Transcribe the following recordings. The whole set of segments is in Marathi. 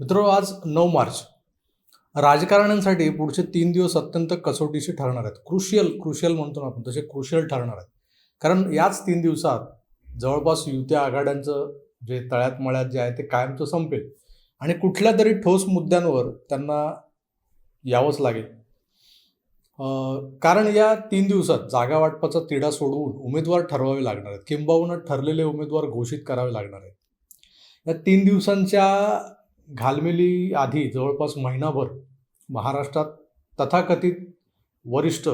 मित्र आज नऊ मार्च. राजकारण्यांसाठी पुढचे तीन दिवस अत्यंत कसोटीशी ठरणार आहेत. क्रुशियल क्रुशियल म्हणतो ना आपण तसे क्रुशियल ठरणार आहेत. कारण याच तीन दिवसात जवळपास युत्या आघाड्यांचं जे तळ्यात मळ्यात जे आहे ते कायमचं संपेल. आणि कुठल्या तरी ठोस मुद्द्यांवर त्यांना यावंच लागेल. कारण या तीन दिवसात जागा वाटपाचा तिढा सोडवून उमेदवार ठरवावे लागणार आहेत. किंबहुना ठरलेले उमेदवार घोषित करावे लागणार आहेत. या तीन दिवसांच्या घालमेली आधी जवळपास महिनाभर महाराष्ट्रात तथाकथित वरिष्ठ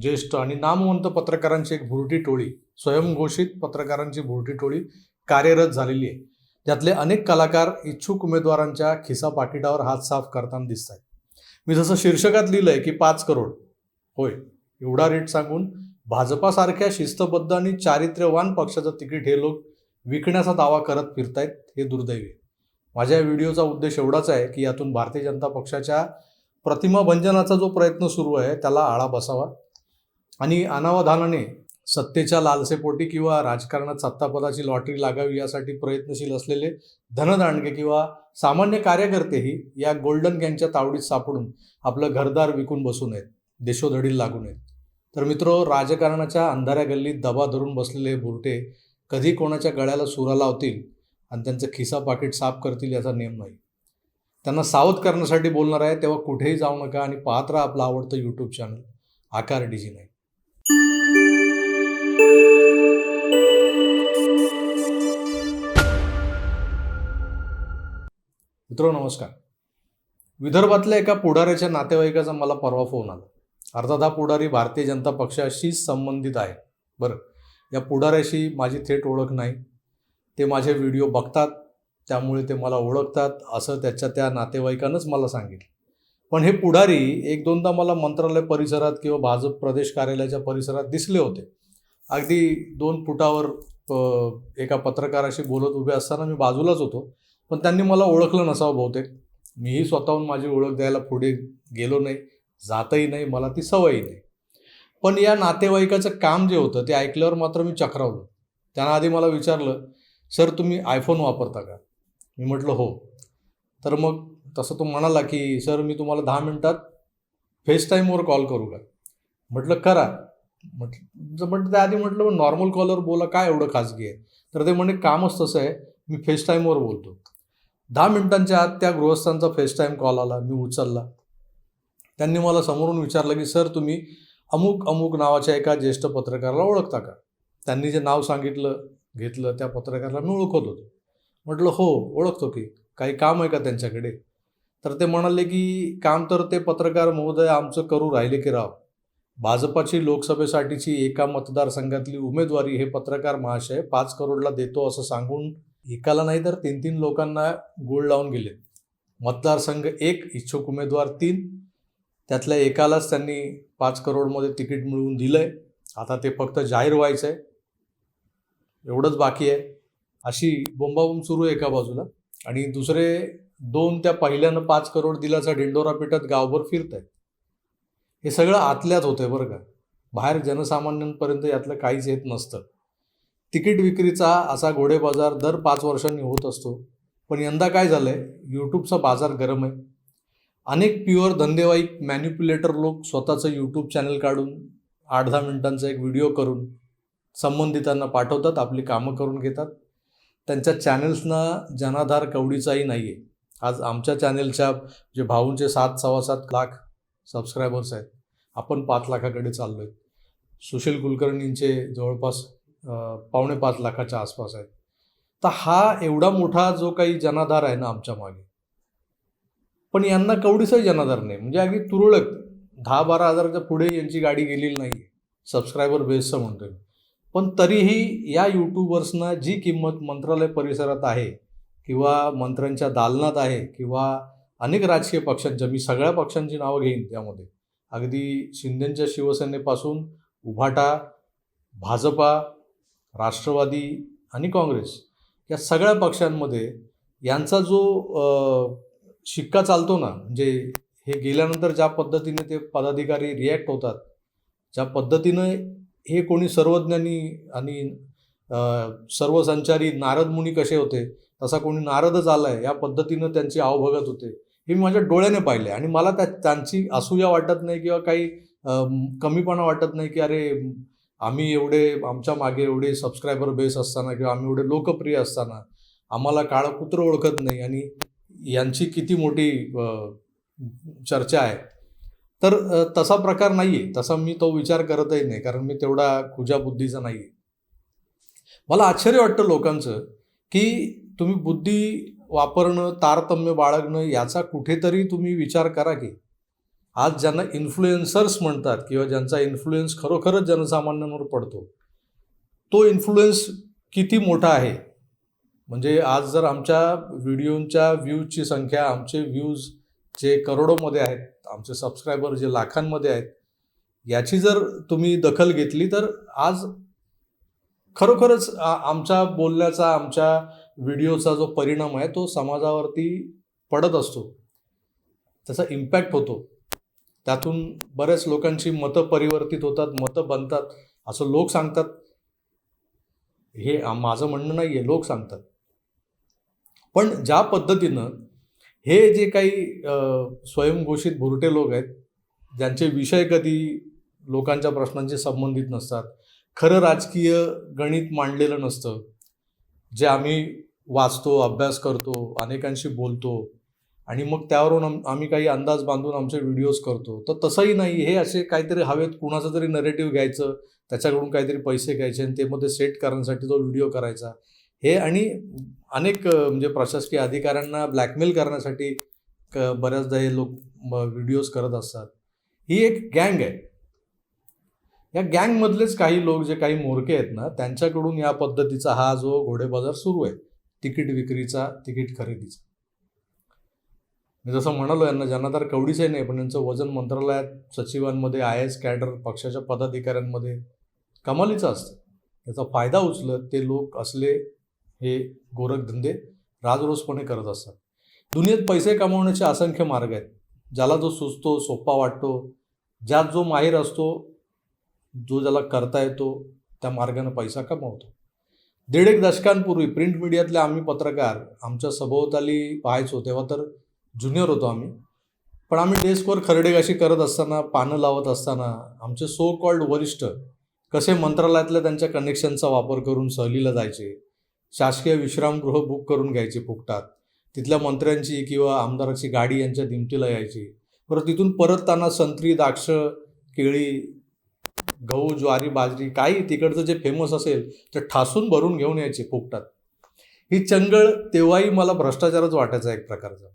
ज्येष्ठ आणि नामवंत पत्रकारांची एक भुरटी टोळी स्वयंघोषित पत्रकारांची भुरटी टोळी कार्यरत झालेली आहे. त्यातले अनेक कलाकार इच्छुक उमेदवारांच्या खिसा पाकिटावर हात साफ करताना दिसत आहेत मी जसं शीर्षकात लिहिलं आहे की पाच करोड. होय एवढा रेट सांगून भाजपासारख्या शिस्तबद्ध आणि चारित्र्यवान पक्षाचं तिकीट हे लोक विकण्याचा दावा करत फिरतायत हे दुर्दैवी आहे. माझ्या व्हिडिओचा उद्देश एवढाच आहे की यातून भारतीय जनता पक्षाच्या प्रतिमा भंजनाचा जो प्रयत्न सुरू आहे त्याला आळा बसावा. आणि अनावधानाने सत्तेच्या लालसेपोटी किंवा राजकारणात सत्तापदाची लॉटरी लागावी यासाठी प्रयत्नशील असलेले धनदांडगे किंवा सामान्य कार्यकर्तेही या गोल्डन गँगच्या तावडीत सापडून आपलं घरदार विकून बसू नयेत देशोधडील लागू नयेत. तर मित्रो राजकारणाच्या अंधाऱ्या गल्लीत दबा धरून बसलेले बुरटे कधी कोणाच्या गळ्याला सुरा लावतील आणि त्यांचं खिसा पाकिट साफ करतील याचा नेम नाही. त्यांना सावध करण्यासाठी बोलणार आहे तेव्हा कुठेही जाऊ नका आणि पाहत राहा आपलं आवडतं यूट्यूब चॅनल आकार डीजी नाही मित्रो नमस्कार. विदर्भातल्या एका पुढाऱ्याच्या नातेवाईकाचा मला परवा फोन आला. अर्थात हा पुढारी भारतीय जनता पक्षाशीच संबंधित आहे. बरं या पुढाऱ्याशी माझी थेट ओळख नाही. ते माझे व्हिडिओ बघतात त्यामुळे ते मला ओळखतात असं त्याच्या त्या नातेवाईकानंच मला सांगितलं. पण हे पुढारी एक दोनदा मला मंत्रालय परिसरात किंवा भाजप प्रदेश कार्यालयाच्या परिसरात दिसले होते. अगदी दोन फुटावर एका पत्रकाराशी बोलत उभे असताना मी बाजूलाच होतो. पण त्यांनी मला ओळखलं नसावं बहुतेक. मीही स्वतःहून माझी ओळख द्यायला पुढे गेलो नाही जातही नाही मला ती सवयही नाही. पण या नातेवाईकाचं काम जे होतं ते ऐकल्यावर मात्र मी चक्रावलो. त्यांना आधी मला विचारलं सर तुम्ही आयफोन वापरता का? मी म्हटलं हो. तर मग तसं तो म्हणाला की सर मी तुम्हाला दहा मिनटात फेस टाईमवर कॉल करू का? म्हटलं करा. म्हटलं म्हटलं त्याआधी म्हटलं नॉर्मल कॉलवर बोला काय एवढं खाजगी आहे? तर ते म्हणे कामच तसं आहे मी फेस टाईमवर बोलतो. दहा मिनिटांच्या आत त्या गृहस्थांचा फेस टाईम कॉल आला मी उचलला. त्यांनी मला समोरून विचारलं की सर तुम्ही अमुक अमुक नावाच्या एका ज्येष्ठ पत्रकाराला ओळखता का? त्यांनी जे नाव सांगितलं घेतलं त्या पत्रकाराला मी ओळखत होतो. म्हटलं हो ओळखतो की काही काम आहे का त्यांच्याकडे? तर ते म्हणाले की काम तर ते पत्रकार महोदय आमचं करू राहिले की राव. भाजपाची लोकसभेसाठीची एका मतदारसंघातली उमेदवारी हे पत्रकार महाशय पाच करोडला देतो असं सांगून एकाला नाही तर तीन तीन लोकांना गोळ लावून गेले. मतदारसंघ एक इच्छुक उमेदवार तीन. त्यातल्या एकालाच त्यांनी पाच करोडमध्ये तिकीट मिळवून दिलं आहे आता ते फक्त जाहीर व्हायचं आहे एवढंच बाकी आहे. अशी बोंबाबोंब सुरू आहे एका बाजूला. आणि दुसरे दोन त्या पहिल्यानं पाच करोड दिल्याचा डिंडोरा पिटत गावभर फिरत आहेत हे सगळं आतल्यात आहे बरं का. बाहेर जनसामान्यांपर्यंत यातलं काहीच येत नसतं. तिकीट विक्रीचा असा घोडे बाजार दर पाच वर्षांनी होत असतो. पण यंदा काय झालं आहे यूट्यूबचा बाजार गरम आहे. अनेक प्युअर धंदेवाईक मॅन्युप्युलेटर लोक स्वतःचं यूट्यूब चॅनल काढून आठ दहा मिनिटांचा एक व्हिडिओ करून संबंधितांना पाठवतात आपली कामं करून घेतात. त्यांच्या चॅनेल्सना जनाधार कवडीचाही नाही आहे आज आमच्या चॅनेलच्या जे भाऊंचे सात सव्वा सात लाख सबस्क्रायबर्स आहेत आपण पाच लाखाकडे चाललो आहे सुशील कुलकर्णींचे जवळपास पावणे पाच लाखाच्या आसपास आहेत. तर हा एवढा मोठा जो काही जनाधार आहे ना आमच्या मागे पण यांना कवडीचाही जनाधार नाही. म्हणजे अगदी तुरळक दहा बारा हजाराच्या पुढे यांची गाडी गेलेली नाही सबस्क्रायबर बेसचं म्हणतोय पण तरीही या यूट्यूबर्सना जी किंमत मंत्रालय परिसरात आहे किंवा मंत्र्यांच्या दालनात आहे किंवा अनेक राजकीय पक्षांच्या मी सगळ्या पक्षांची नावं घेईन त्यामध्ये. अगदी शिंदेच्या शिवसेनेपासून उभाटा भाजपा राष्ट्रवादी आणि काँग्रेस या सगळ्या पक्षांमध्ये यांचा जो शिक्का चालतो ना म्हणजे हे गेल्यानंतर ज्या पद्धतीने ते पदाधिकारी रिॲक्ट होतात ज्या पद्धतीनं हे कोणी सर्वज्ञानी आणि सर्वसंचारी नारद मुनी कसे होते तसा कोणी नारदच आलाय या पद्धतीनं त्यांची आवभगत होते. हे मी माझ्या डोळ्याने पाहिले आणि मला त्या त्यांची असूया वाटत नाही किंवा काही कमीपणा वाटत नाही की अरे आम्ही एवढे आमच्या मागे एवढे सबस्क्रायबर बेस असताना किंवा आम्ही एवढे लोकप्रिय असताना आम्हाला काळं कुत्र ओळखत नाही आणि यांची किती मोठी चर्चा आहे. तर तसा प्रकार नाही आहे तसा मी तो विचार करतही नाही कारण मी तेवढा खुजा बुद्धीचा नाही आहे मला आश्चर्य वाटतं लोकांचं की तुम्ही बुद्धी वापरणं तारतम्य बाळगणं याचा कुठेतरी तुम्ही विचार करा की आज ज्यांना इन्फ्लुएन्सर्स म्हणतात किंवा ज्यांचा इन्फ्लुएन्स खरोखरच जनसामान्यांवर पडतो तो इन्फ्लुएन्स किती मोठा आहे? म्हणजे आज जर आमच्या व्हिडिओच्या व्ह्यूजची संख्या आमचे व्ह्यूज जे करोडोमध्ये आहेत आमचे सबस्क्रायबर जे लाखांमध्ये आहेत याची जर तुम्ही दखल घेतली तर आज खरोखरच आमच्या बोलण्याचा आमच्या व्हिडिओचा जो परिणाम आहे तो समाजावरती पडत असतो. त्याचा इम्पॅक्ट होतो. त्यातून बऱ्याच लोकांची मतं परिवर्तित होतात मतं बनतात असं लोक सांगतात. हे माझं म्हणणं नाही आहे लोक सांगतात. पण ज्या पद्धतीनं हे जे काही स्वयंघोषित भुरटे लोक आहेत ज्यांचे विषय कधी लोकांच्या प्रश्नांशी संबंधित नसतात खरं राजकीय गणित मांडलेलं नसतं. जे आम्ही वाचतो अभ्यास करतो अनेकांशी बोलतो आणि मग त्यावरून आम- आम्ही काही अंदाज बांधून आमचे व्हिडिओज करतो. तर तसंही नाही हे असे काहीतरी हवेत कुणाचं तरी नरेटिव्ह घ्यायचं त्याच्याकडून काहीतरी पैसे घ्यायचे आणि ते मध्ये सेट करण्यासाठी तो व्हिडिओ करायचा हे आणि अनेक म्हणजे प्रशासकीय अधिकाऱ्यांना ब्लॅकमेल करण्यासाठी क- बऱ्याचदा हे लोक व्हिडिओज करत असतात. ही एक गँग आहे. या गँगमधलेच काही लोक जे काही मोरके आहेत ना त्यांच्याकडून या पद्धतीचा हा जो घोडे बाजार सुरू आहे तिकीट विक्रीचा तिकीट खरेदीचा. मी जसं म्हणालो यांना ज्यांना तर कवडीच नाही पण यांचं वजन मंत्रालयात सचिवांमध्ये आय एस कॅडर पक्षाच्या पदाधिकाऱ्यांमध्ये कमालीचं असतं. त्याचा फायदा उचलत ते लोक असले हे गोरखधंदे राजरोसपणे करत असतात. दुनियेत पैसे कमावण्याचे असंख्य मार्ग आहेत. ज्याला जो सुचतो सोपा वाटतो ज्यात जो माहीर असतो जो ज्याला करता येतो त्या मार्गाने पैसा कमावतो. दीड एक दशकांपूर्वी प्रिंट मीडियातले आम्ही पत्रकार आमच्या सभोवताली पाहायचो तेव्हा तर ज्युनियर होतो आम्ही. पण आम्ही डेस्कवर खरडेगाशी करत असताना पानं लावत असताना आमचे सो कॉल्ड वरिष्ठ कसे मंत्रालयातल्या त्यांच्या कनेक्शनचा वापर करून सहलीला जायचे शासकीय विश्रामगृह बुक करून घ्यायचे फुकटात. तिथल्या मंत्र्यांची किंवा आमदाराची गाडी यांच्या दिमतीला यायची. बरं तिथून परतताना संत्री द्राक्ष केळी गहू ज्वारी बाजरी काही तिकडचं जे फेमस असेल ते ठासून भरून घेऊन यायचे फुकटात. ही चंगळ तेव्हाही मला भ्रष्टाचारच वाटायचा एक प्रकारचा.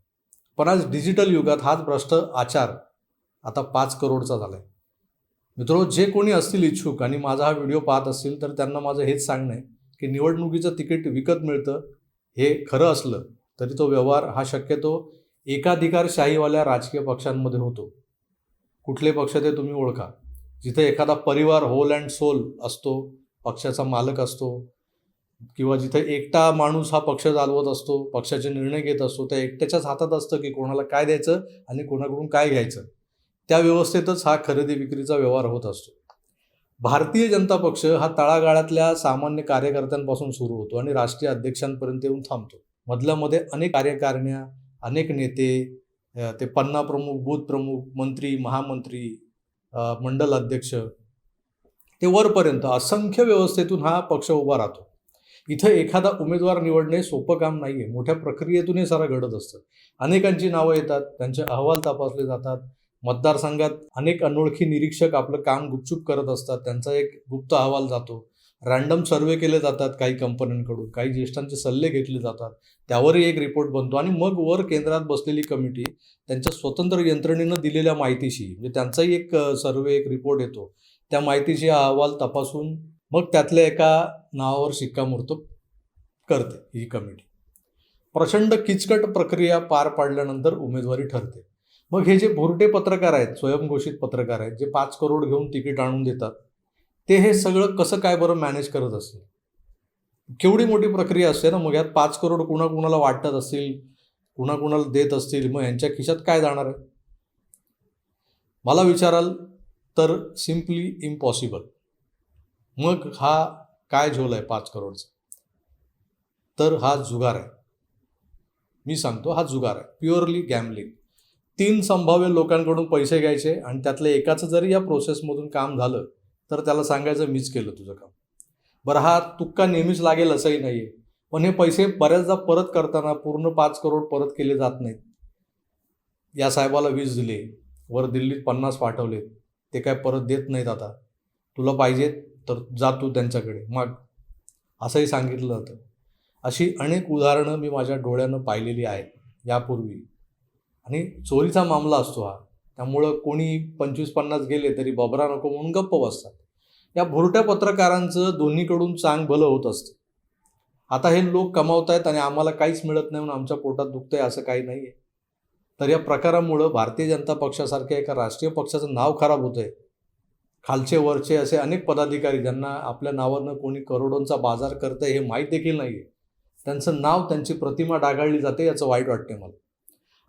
पण आज डिजिटल युगात हाच भ्रष्ट आचार आता पाच करोडचा झाला आहे मित्रो जे कोणी असतील इच्छुक आणि माझा हा व्हिडिओ पाहत असतील तर त्यांना माझं हेच सांगणं आहे. की निवडणुकीचं तिकीट विकत मिळतं हे खरं असलं तरी तो व्यवहार हा शक्यतो एकाधिकारशाहीवाल्या राजकीय पक्षांमध्ये होतो. कुठले पक्ष ते तुम्ही ओळखा. जिथे एखादा परिवार होल अँड सोल असतो पक्षाचा मालक असतो किंवा जिथे एकटा माणूस हा पक्ष चालवत असतो पक्षाचे निर्णय घेत असतो त्या एकट्याच्याच हातात असतं की कोणाला काय द्यायचं आणि कोणाकडून काय घ्यायचं. त्या व्यवस्थेतच हा खरेदी विक्रीचा व्यवहार होत असतो. भारतीय जनता पक्ष हा तळागाळातल्या सामान्य कार्यकर्त्यांपासून सुरू होतो आणि राष्ट्रीय अध्यक्षांपर्यंत येऊन थांबतो. मधल्यामध्ये अनेक कार्यकारिण्या अनेक नेते ते पन्ना प्रमुख बूथ प्रमुख मंत्री महामंत्री मंडल अध्यक्ष ते वरपर्यंत असंख्य व्यवस्थेतून हा पक्ष उभा राहतो. इथं एखादा उमेदवार निवडणे सोपं काम नाही आहे मोठ्या प्रक्रियेतून हे सारा घडत असतं. अनेकांची नावं येतात त्यांचे अहवाल तपासले जातात मतदारसंघात अनेक अनोळखी निरीक्षक आपलं काम गुपचूप करत असतात. त्यांचा एक गुप्त अहवाल जातो. रँडम सर्वे केले जातात काही कंपन्यांकडून काही ज्येष्ठांचे सल्ले घेतले जातात. त्यावरही एक रिपोर्ट बनतो आणि मग वर केंद्रात बसलेली कमिटी त्यांच्या स्वतंत्र यंत्रणेनं दिलेल्या माहितीशी म्हणजे त्यांचाही एक सर्वे एक रिपोर्ट येतो. त्या माहितीशी हा अहवाल तपासून मग त्यातल्या एका नावावर शिक्कामोर्तब करते ही कमिटी. प्रचंड किचकट प्रक्रिया पार पाडल्यानंतर उमेदवारी ठरते. मग हे जे भुरटे पत्रकार आहेत स्वयंघोषित पत्रकार आहेत जे पाच करोड घेऊन तिकीट आणून देतात ते हे सगळं कसं काय बरं मॅनेज करत असतील? केवढी मोठी प्रक्रिया असते ना मग यात पाच करोड कुणा कुणाला वाटत असतील कुणाकुणाला देत असतील मग यांच्या खिशात काय जाणार आहे? मला विचाराल तर सिम्पली इम्पॉसिबल मग हा काय झोल आहे पाच करोडचा? तर हा जुगार आहे. मी सांगतो हा जुगार आहे. प्युअरली गॅमलिंग तीन संभाव्य लोकांकडून पैसे घ्यायचे आणि त्यातलं एकाचं जरी या प्रोसेसमधून काम झालं तर त्याला सांगायचं मीच केलं तुझं काम. बरं हा तुक्का नेहमीच लागेल असंही नाही आहे पण हे पैसे बऱ्याचदा परत करताना पूर्ण पाच करोड परत केले जात नाहीत. या साहेबाला वीज दिले वर दिल्लीत पन्नास पाठवले ते काय परत देत नाहीत आता. तुला पाहिजे तर जा तू त्यांच्याकडे मग. असंही सांगितलं जातं. अशी अनेक उदाहरणं मी माझ्या डोळ्यानं पाहिलेली आहेत. यापूर्वी आणि चोरीचा मामला असतो हा. त्यामुळं कोणी पंचवीस पन्नास गेले तरी बबरा नको म्हणून गप्प बसतात. या भुरट्या पत्रकारांचं दोन्हीकडून चांग भलं होत असतं. आता हे लोक कमावत आहेत आणि आम्हाला काहीच मिळत नाही म्हणून आमच्या पोटात दुखतंय असं काही नाही आहे तर या प्रकारामुळं भारतीय जनता पक्षासारख्या एका राष्ट्रीय पक्षाचं नाव खराब होतं आहे खालचे वरचे असे अनेक पदाधिकारी ज्यांना आपल्या नावानं कोणी करोडोंचा बाजार करतंय हे माहीत देखील नाही आहे त्यांचं नाव त्यांची प्रतिमा डागाळली जाते याचं वाईट वाटते मला.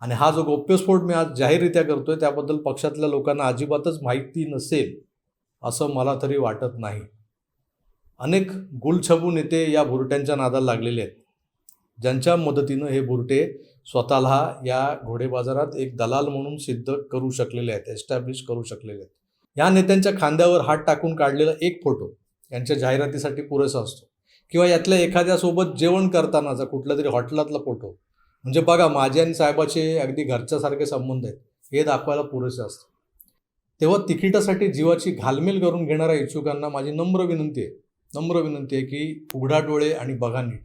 आणि हा जो गौप्यस्फोट मी आज जाहीररित्या करतोय त्याबद्दल पक्षातल्या लोकांना अजिबातच माहिती नसेल असं मला तरी वाटत नाही. अनेक गुलछबू नेते या भुरट्यांच्या नादाला लागलेले आहेत. ज्यांच्या मदतीनं हे भुरटे स्वतःला या घोडे बाजारात एक दलाल म्हणून सिद्ध करू शकलेले आहेत एस्टॅब्लिश करू शकलेले आहेत. या नेत्यांच्या खांद्यावर हात टाकून काढलेला एक फोटो यांच्या जाहिरातीसाठी पुरेसा असतो. किंवा यातल्या एखाद्यासोबत जेवण करतानाचा कुठल्या तरी हॉटेलातला फोटो म्हणजे बघा माझे आणि साहेबाचे अगदी घरच्यासारखे संबंध आहेत. हे दाखवायला पुरेसे असतं. तेव्हा तिकिटासाठी जीवाची घालमेल करून घेणाऱ्या इच्छुकांना माझी नम्र विनंती आहे. नम्र विनंती आहे की उघडा डोळे आणि बघा नीट.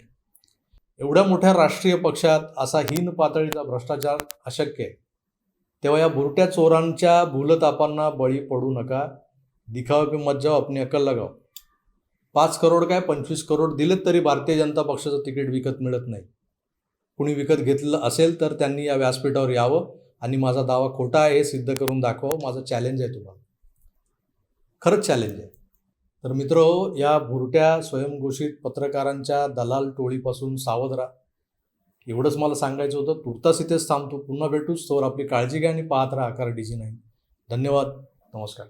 एवढ्या मोठ्या राष्ट्रीय पक्षात असा हीन पातळीचा भ्रष्टाचार अशक्य आहे. तेव्हा या बुरट्या चोरांच्या भूलतापांना बळी पडू नका. दिखावा किंमत मत जाओ अपनी अक्कल लगाव. पाच करोड काय पंचवीस करोड दिलेत तरी भारतीय जनता पक्षाचं तिकीट विकत मिळत नाही. कुणी विकत घेतलं असेल तर त्यांनी या व्यासपीठावर यावं आणि माझा दावा खोटा आहे हे सिद्ध करून दाखवावं. माझं चॅलेंज आहे तुम्हाला. खरंच चॅलेंज आहे. तर मित्र या भुरट्या स्वयंघोषित पत्रकारांच्या दलाल टोळीपासून सावध राहा. एवढंच मला सांगायचं होतं तुर्तास इथेच थांबतो. पुन्हा भेटूच. तोवर आपली काळजी घ्या आणि पाहत राहा आकार डीजी नाही धन्यवाद. नमस्कार.